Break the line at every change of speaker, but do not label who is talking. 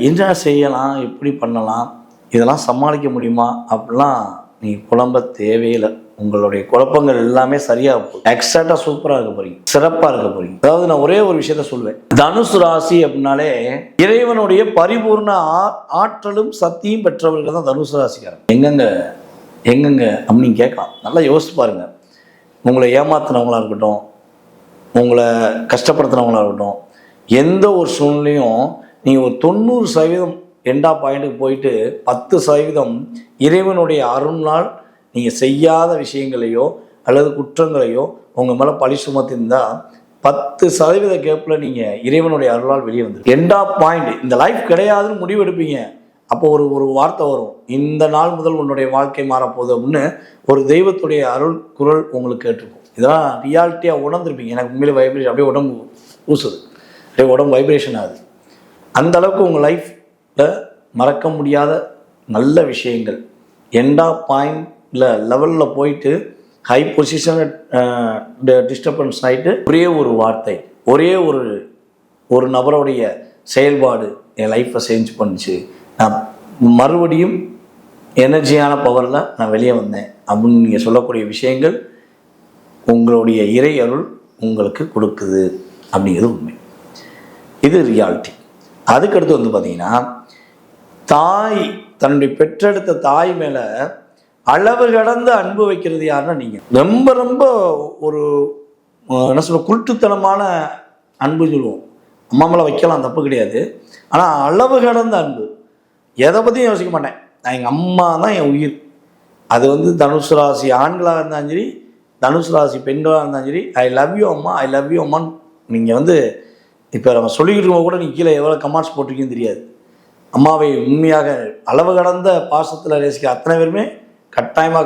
என்ன செய்யலாம்? எப்படி பண்ணலாம்? இதெல்லாம் சமாளிக்க முடியுமா? அப்படிலாம் நீ குழம்ப தேவையில்லை. உங்களுடைய குழப்பங்கள் எல்லாமே சரியா போகும். எக்ஸாக்டா சூப்பரா இருக்க போறீங்க. சிறப்பா இருக்க போறீங்க. அதாவது நான் ஒரே ஒரு விஷயத்த சொல்வேன். தனுசு ராசி அப்படின்னாலே இறைவனுடைய பரிபூர்ண ஆ- ஆற்றலும் சக்தியும் பெற்றவர்கள் தான் தனுசு ராசிக்காரன் எங்கெங்க எங்கெங்க அப்படின்னு கேட்கலாம். நல்லா யோசிச்சு பாருங்க. உங்களை ஏமாத்தினவங்களா இருக்கட்டும் உங்களை கஷ்டப்படுத்தினவங்களா இருக்கட்டும் எந்த ஒரு சூழ்நிலையும் நீங்கள் ஒரு தொண்ணூறு சதவீதம் எண்டா பாயிண்ட்டுக்கு போயிட்டு பத்து சதவீதம் இறைவனுடைய அருள்னால் நீங்கள் செய்யாத விஷயங்களையோ அல்லது குற்றங்களையோ உங்கள் மேலே பழி சுமத்திருந்தால் பத்து சதவீத கேப்பில் நீங்கள் இறைவனுடைய அருளால் வெளியே வந்து எண்டா பாயிண்ட் இந்த லைஃப் கிடையாதுன்னு முடிவெடுப்பீங்க அப்போ ஒரு ஒரு வார்த்தை வரும். இந்த நாள் முதல் உன்னுடைய வாழ்க்கை மாறப்போகுது அப்படின்னு ஒரு தெய்வத்துடைய அருள் குரல் உங்களுக்கு கேட்டிருக்கும். இதெல்லாம் ரியாலிட்டியாக உணர்ந்துருப்பீங்க. எனக்கு உண்மையிலே வைப்ரேஷன் அப்படியே உடம்பு ஊசுது. அப்படியே உடம்பு வைப்ரேஷன் ஆகுது. அந்த அளவுக்கு உங்கள் லைஃப்பில் மறக்க முடியாத நல்ல விஷயங்கள். எண்டா பாயிண்டில் லெவலில் போயிட்டு ஹை பொசிஷனில் டிஸ்டர்பன்ஸ் ஆகிட்டு ஒரே ஒரு வார்த்தை ஒரே ஒரு ஒரு நபருடைய செயல்பாடு என் லைஃப்பை சேஞ்ச் பண்ணுச்சு. நான் மறுபடியும் எனர்ஜியான பவரில் நான் வெளியே வந்தேன். அப்படின்னு நீங்கள் சொல்லக்கூடிய விஷயங்கள் உங்களுடைய இறை அருள் உங்களுக்கு கொடுக்குது. அப்படிங்கிறது உண்மை. இது ரியாலிட்டி. அதுக்கடுத்து வந்து பார்த்தீங்கன்னா தாய் தன்னுடைய பெற்றெடுத்த தாய் மேலே அளவு கடந்த அன்பு வைக்கிறது யாருன்னா நீங்கள் ரொம்ப ரொம்ப ஒரு என்ன சொல்ல குருட்டுத்தனமான அன்பு சொல்லுவோம். அம்மா மேலே வைக்கலாம் தப்பு கிடையாது. ஆனால் அளவு கடந்த அன்பு. எதை பற்றியும் யோசிக்க மாட்டேன். நான் எங்கள் அம்மா தான் என் உயிர். அது வந்து தனுசு ராசி ஆண்களாக இருந்தாலும் சரி தனுசு ராசி பெண்களாக இருந்தாலும் சரி ஐ லவ் யூ அம்மா. ஐ லவ் யூ அம்மான்னு. நீங்கள் வந்து இப்போ நம்ம சொல்லிக்கிட்டு இருக்கோம் கூட நீ கீழே எவ்வளோ கமெண்ட்ஸ் போட்டிருக்கீங்கன்னு தெரியாது. அம்மாவை உண்மையாக அளவு கடந்த பாசத்தில் நேசிக்கிற அத்தனை பேருமே கட்டாயமாக